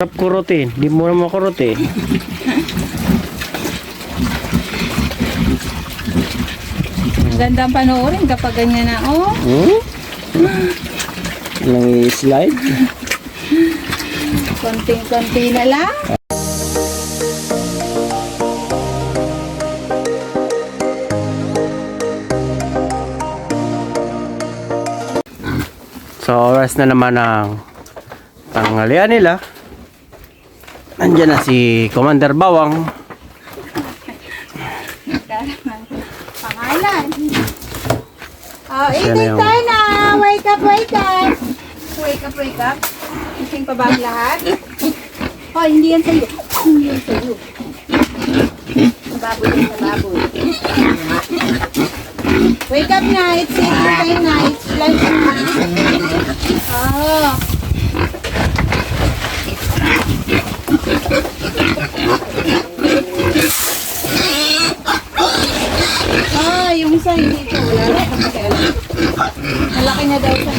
Sarap kurutin. Di mo naman kurutin. Ganda ang panoorin kapag ganyan na, oh. Hmm? Nang i-slide. Konting-konti na lang. So, oras na naman ang tanghalian nila. Nandiyan na si Commander Bawang. Pangalan. Oh, eating yung- time na. Wake up, wake up. Wake up, wake up. Gising pa ba ang lahat? Oh, hindi yan sa'yo. Hindi yan sa'yo. Sa baboy yan, baboy. Wake up na. It's eating time na. It's lunch na. Oh. Ah, yung isa hindi ito. Wala na. Malaki na daw sa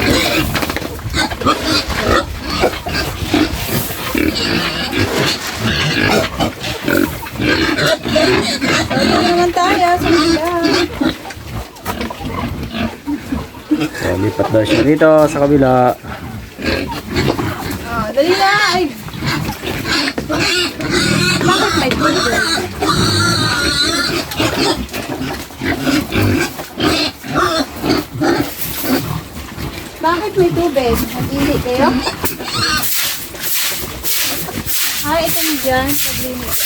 Dito naman tayo sa kabila. So, lipat daw siya dito sa kabila. Tubig? Nag-ihi kayo? Ah, ito na dyan. Sa limit.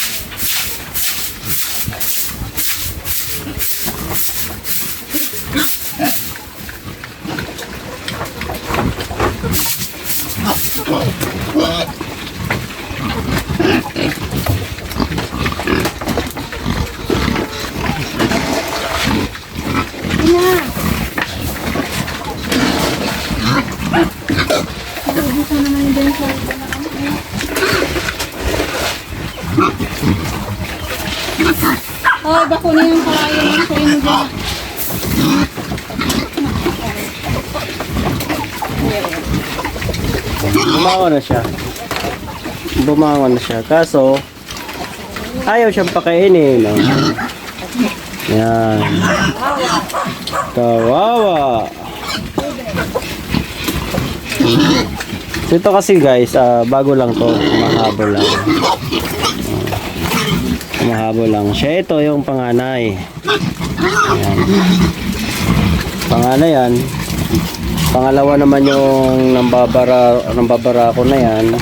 Ina. Bubusan naman din sa Hoy, bako na yung kalayo ng sa inyo dyan. Bumangon na siya. Bumangon na siya. Kaso, ayaw siyang pakainin. No? Yan. Kawawa. Ito kasi guys, ah, bago lang to. Mahabol lang. Ah, Mahabol lang. Siya ito yung panganay. Ayan. Panganay yan. Pangalawa naman yung nambabara, nambabara ko na yan.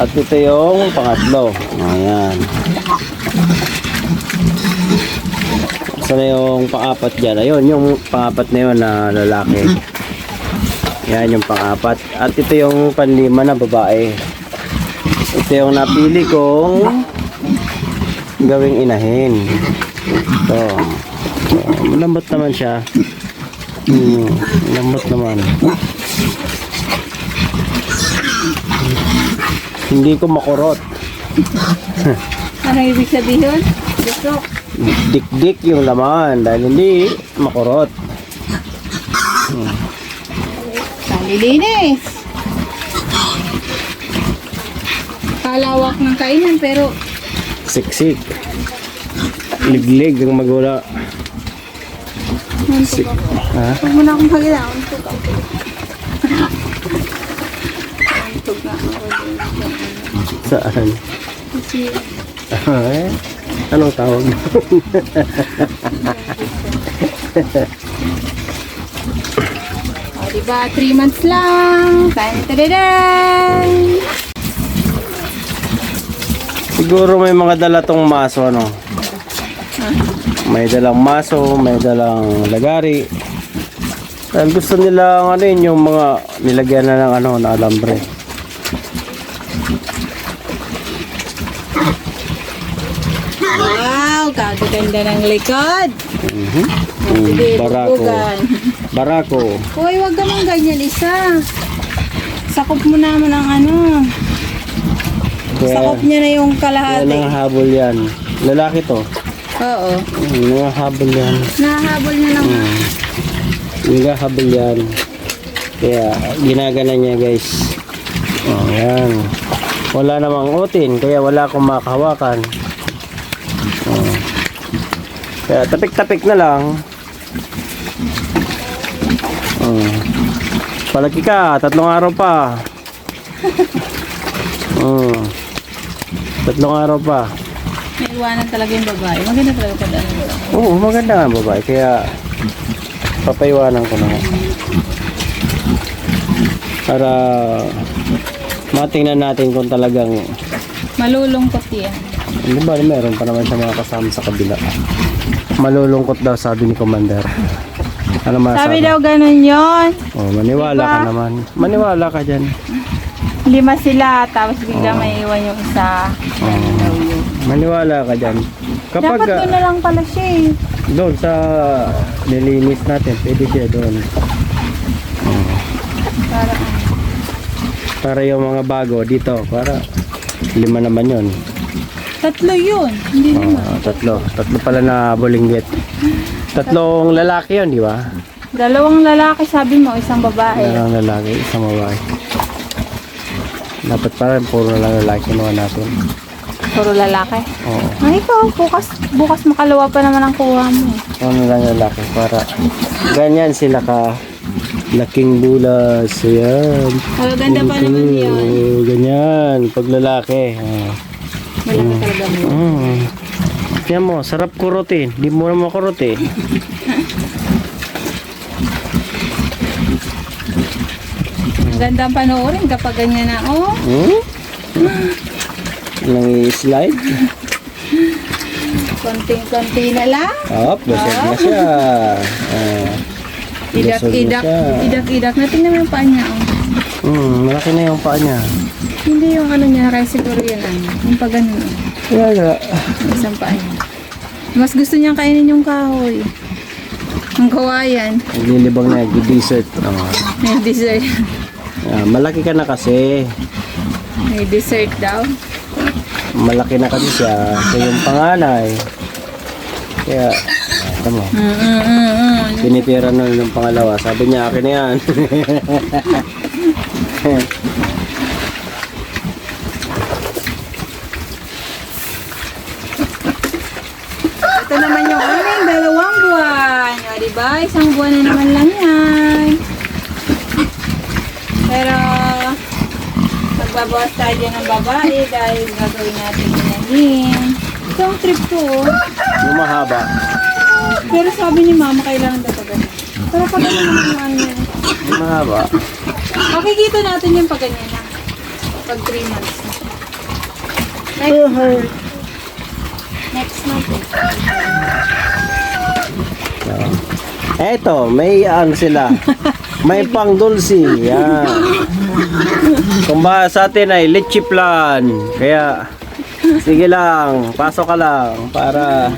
At ito yung pangatlo. Ayan. Saan na yung pangapat dyan? Ayun, yung pangapat na yun na lalaki. Yan yung pangapat. At ito yung panlima na babae. Ito yung napili kong gawing inahin. Ito. So, malambot naman siya. Hmm, lambot naman. Hindi ko makurot. Ano ibig sabihin? Gusto. Dik-dik yung laman dahil hindi makurot. Kalilinis. Kalawak ng kainan pero Siksik. Liglig ang magula. Ako. Ha? Huwag mo na akong pagila. Muntok ako. Muntok na ako. Saan? Kasi eh? Anong tawag mo? O, diba? 3 months lang. Tan-tadadan! Siguro may mga dala tong maso ano. May dalang maso, may dalang lagari. Dahil gusto nila ano yun, yung mga nilagyan na ng ano, na alambre. Wow! Kagaganda ng likod. Mhm. Sige, Mm, barako. bubugan. Barako. Hoy, wag ka mong ganyan isa. Sakop mo naman ang ano. Kaya, Sakop niya na yung kaya kalahati. nangahabol yan. Lalaki to. Oo. Nangahabol yan. Nahabol niya ng... Mm. Nangahabol yan. Kaya ginagana niya guys. Oh, yan. Wala namang utin, kaya wala akong makahawakan. Oh. Kaya tapik-tapik na lang. Oh. Palagi ka, tatlong araw pa. Oh. Tatlong araw pa. May iwanan talaga yung babae. Maganda talaga pag ano. Oo, maganda nga babae. Kaya papaiwanan ko na nga. Para matingnan natin kung talagang Malulungkot yan. Hindi ba, meron pa naman siya mga kasama sa kabila. Malulungkot daw sabi ni Commander. Ano masabi? Sabi daw ganun yon. Oh, maniwala Diba? ka naman. Maniwala ka dyan. Lima sila, tapos bigla may iwan yung isa. Ganun daw yun. Maniwala ka dyan. Kapag Dapat ah, doon na lang pala siya eh. doon sa nilinis natin, pwede siya doon. Para ano. Para yung mga bago dito, para lima naman yun. Tatlo yun. Hindi naman. Oh, tatlo. Tatlo pala na bulinggit. Tatlong lalaki yun, di ba? Dalawang lalaki sabi mo, isang babae. Dalawang lalaki, isang babae. Dapat parang puro lang lalaki naman natin. Puro lalaki. Oo. Ay, ikaw, bukas, bukas makalawa pa naman ang kuha mo. Ano lang lalaki para ganyan sila ka laking bulas. Ayan. Maganda pa naman yun. Oo, ganyan. Pag lalaki. Oh. Malaki talaga mo. Mm. Yan mo, sarap kurutin. Hindi mo naman kurutin. Ang ganda ang panoorin kapag ganyan na, oh. Hmm? Nang i-slide. Konting-konti na lang. Up, basag na siya. Ah. Lusog na Idak-idak. Idak-idak. Natingnan mo yung paa niya, oh. Hmm, malaki na yung paa niya. Hindi yung ano niya, kaya siguro yan, ano. Yung pag ganun, oh. Yung Isang paa niya. Mas gusto niyang kainin yung kahoy. Ang kawayan. Naglilibang na, dessert. Oh. May dessert. Ah, malaki ka na kasi. May dessert daw. Malaki na kasi siya. Siya yung panganay. Kaya, ito mo. Mm, mm, mm, mm. Tinitira na ng pangalawa. Sabi niya, akin na yan. Ito naman yung aming dalawang buwan. O, diba? Isang buwan na naman lang yan. Pero, magbabawas tayo ng babae dahil gagawin natin inahin. Ito ang trip ko. oh. yung mahaba. Pero sabi ni mama, kailangan daw ganyan. Pero pag naman yung ano yan. Yung mahaba. Makikita natin yung pag ganyan na. Pag 3 months na. Next, next month. eh. So, eto, may ano sila. May pang dulce. Yan. Ba sa atin ay leche plan. Kaya, sige lang, pasok ka lang para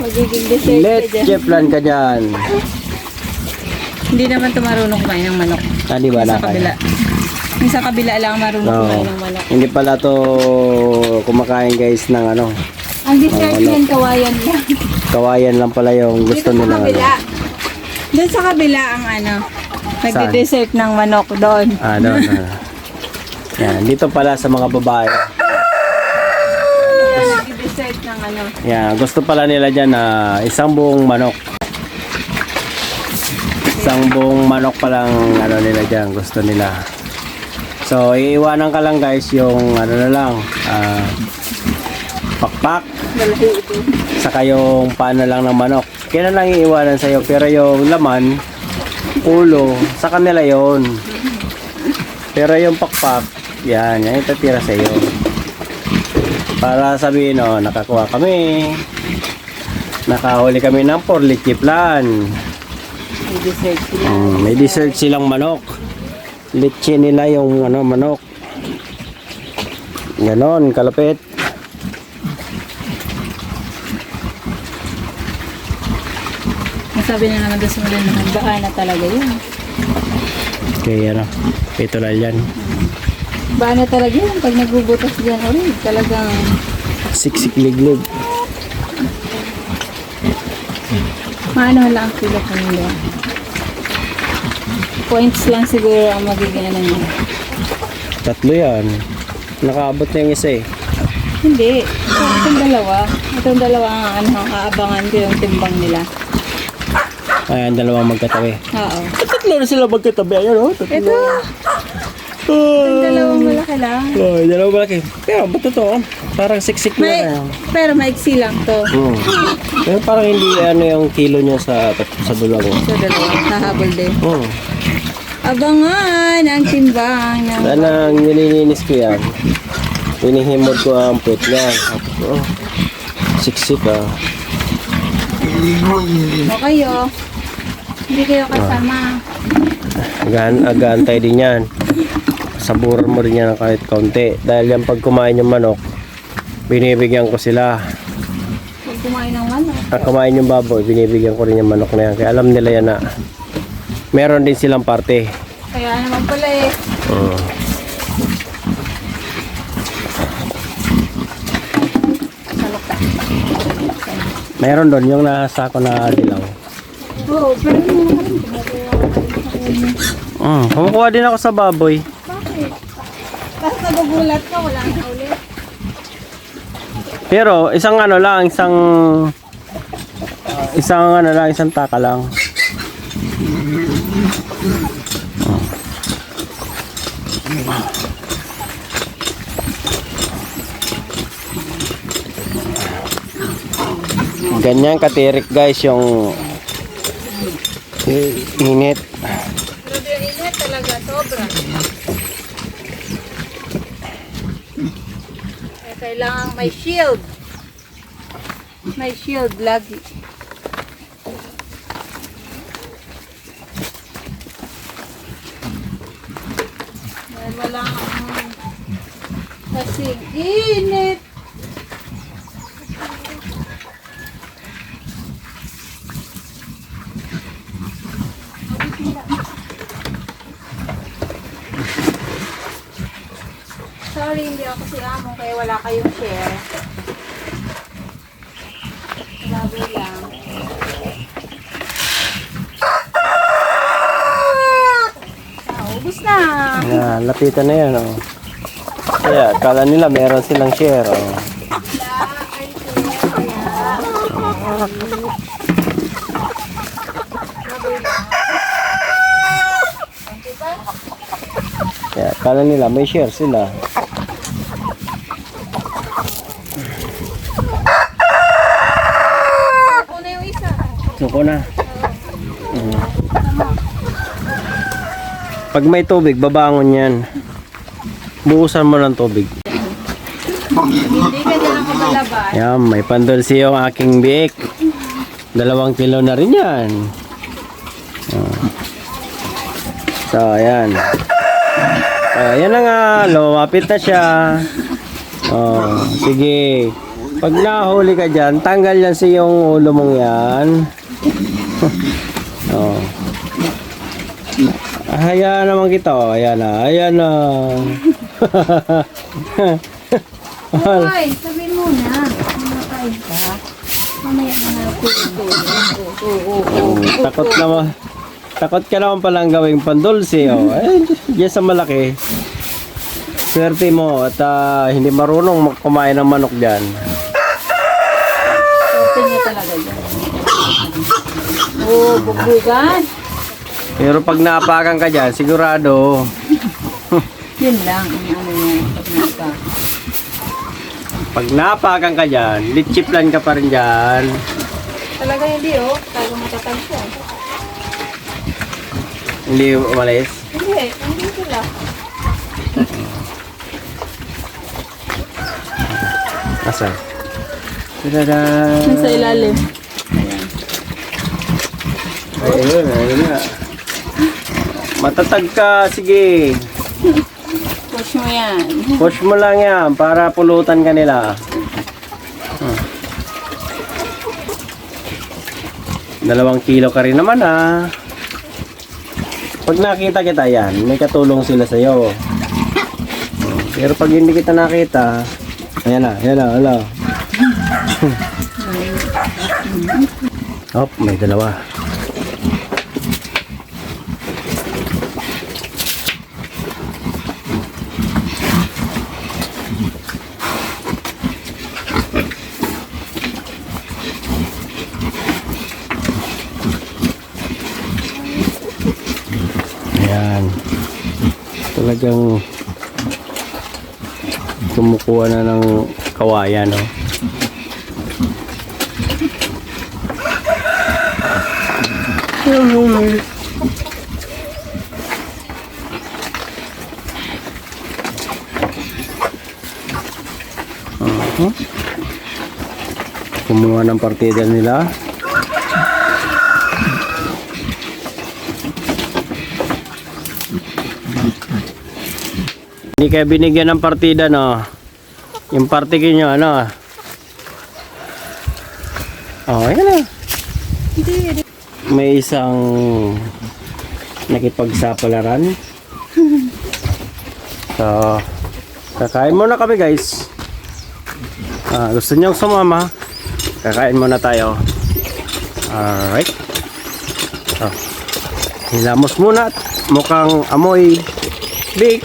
Magiging dessert leche plan ka dyan. Hindi naman ito marunong kumain ng manok. Ah, di ba Sa kabila. Yung sa kabila lang marunong Oo. kumain ng manok. Hindi pala to kumakain guys ng ano. Ang dessert niyan, kawayan lang. Kawayan lang pala yung gusto Dito sa nila. kabila. Doon sa kabila ang ano, nagde-dessert ng manok doon. Ah, no, no. Yan, dito pala sa mga babae. Yan, nagde-dessert ng ano. Yan, gusto pala nila dyan na isang buong manok. Isang buong manok palang ano nila dyan, gusto nila. So, iiwanan ka lang guys yung ano na lang, ah, pakpak, Malaki ito. saka yung paano lang ng manok. Kaya na lang iiwanan sa'yo, pero yung laman, ulo, sa kanila yon. Pero yung pakpak, yan, yan yung tatira sa'yo. Para sabihin, oh, nakakuha kami. Nakahuli kami ng porlichi plan. May dessert sila. Mm, may dessert silang manok. Leche nila yung ano, manok. Ganon, kalapit. Masabi na naman doon sa mga naman, baka na talaga yun. Kaya ano, ito lang yan. Baka na talaga yun. Pag nagbubutas dyan ulit, talagang Siksik liglig. maano lang sila kanila. Points lang siguro ang magiging ano niya. Tatlo yan. Nakaabot na yung isa eh. Hindi. Ito, itong dalawa. Itong dalawa ang ano, aabangan ko yung timbang nila. Ayan, dalawang magkatabi. Oo. Tatlo na sila magkatabi. Ayan oh. Tatlo. Ito, itong dalawang malaki lang. Oh, dalawang malaki. Pero ba't ito? Parang siksik na May, na. pero maiksi lang to. Hmm. Pero parang hindi ano yung kilo niya sa sa dulang. So, dalawa. Hahabol din. Oh. Abangan ang timbang ng... Dahil nang nililinis ko yan, pinihimod ko ang puwet niya. Oh, siksik ah. O kayo. Hindi kayo kasama. Agan, agantay din yan. Saburan mo rin yan kahit kaunti. Dahil yan pag kumain yung manok, binibigyan ko sila. Huwag kumain ng manok. Pag kumain yung baboy, binibigyan ko rin yung manok na yan. Kaya alam nila yan na meron din silang parte. Kaya naman pala eh. Ka. Meron doon yung nasa ko na. Oo, pero hindi naman rin kumukuha din ako sa baboy. Bakit? Basta nagugulat ka, wala na ulit. Pero isang ano lang, isang isang ano lang, isang taka lang. Ganyan katirik guys yung i- init. Pero yung init talaga, sobra. Eh, kailangan may shield. May shield lagi. Dahil wala kang kasi init. Sorry, hindi ako si Amo kaya wala kayong share. Baboy lang. Ah, ubus na. Yan, lapitan na yan oh. Kaya, kala nila meron silang share oh. Kaya. Baboy lang. Diba? Kaya, kala nila may share sila. Ako na yung isa. Suko na. Pag may tubig, babangon yan. Buusan mo ng tubig. Yan, may pandulsi yung aking biik. Dalawang kilo na rin yan. Oh. So, ayan. Ayan na nga. Lumapit na siya. Oh, sige. Pag nahuli ka dyan, tanggal yan sa yung ulo mong yan. oh. Hayaan naman kita. Oh. Ayan na. Ayan na. Hoy, sabihin mo na. Kumakain ka. Mamaya na tulog-tulog. Oo, oo, oo. Mm, takot. Takot ka naman palang gawing pandulce. Oh. Eh, diyan sa malaki. Swerte mo at ah, hindi marunong kumain ng manok dyan. Swerte niya talaga yan. Oo, bugbugan. Pero pag naapakan ka dyan, sigurado. Yun lang ang ano niya. Pag naapakan ka dyan, litchiplan ka pa rin dyan. Talaga hindi oh. Tago matatag siya. Hindi umalis. Hindi, hindi sila. Asa? Tada! Nasa ilalim. Ayun, ayun na. Matatag ka, sige. Push mo yan. Push mo lang yan para pulutan ka nila. Dalawang kilo ka rin naman ah. Pag nakita kita yan, may katulong sila sa'yo. Pero pag hindi kita nakita, ayan na, ayan na, ala. Hop, may dalawa. Talagang kumukuha na ng kawayan, no? Uh-huh. Kumuha ng partida nila. Hindi kayo binigyan ng partida, no? Yung partikin nyo, ano? Oh, yan hindi. May isang nakipagsapalaran. So, kakain muna kami guys. Ah, gusto niyo sumama? Kakain muna tayo. Alright. Oh. Hilamos muna. Mukhang amoy big.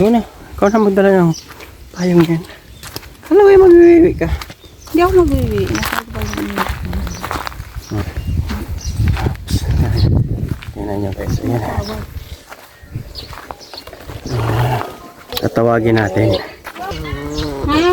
Doon na. Ikaw na magdala ng payong yan. Ano kayo magwiwi ka? Hindi ako yung Tingnan nyo guys. Ayan. Tatawagin natin. Ha?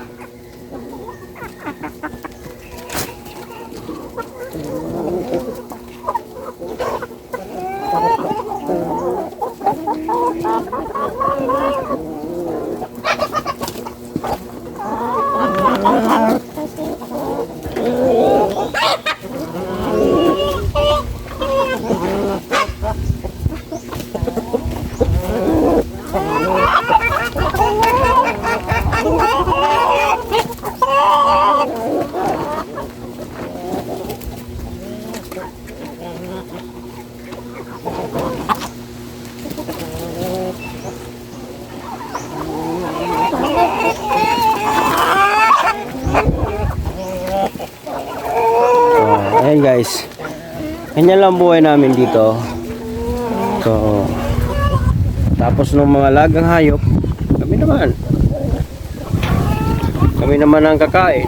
Lang buhay namin dito. So, tapos ng mga lagang hayop, kami naman. Kami naman ang kakain.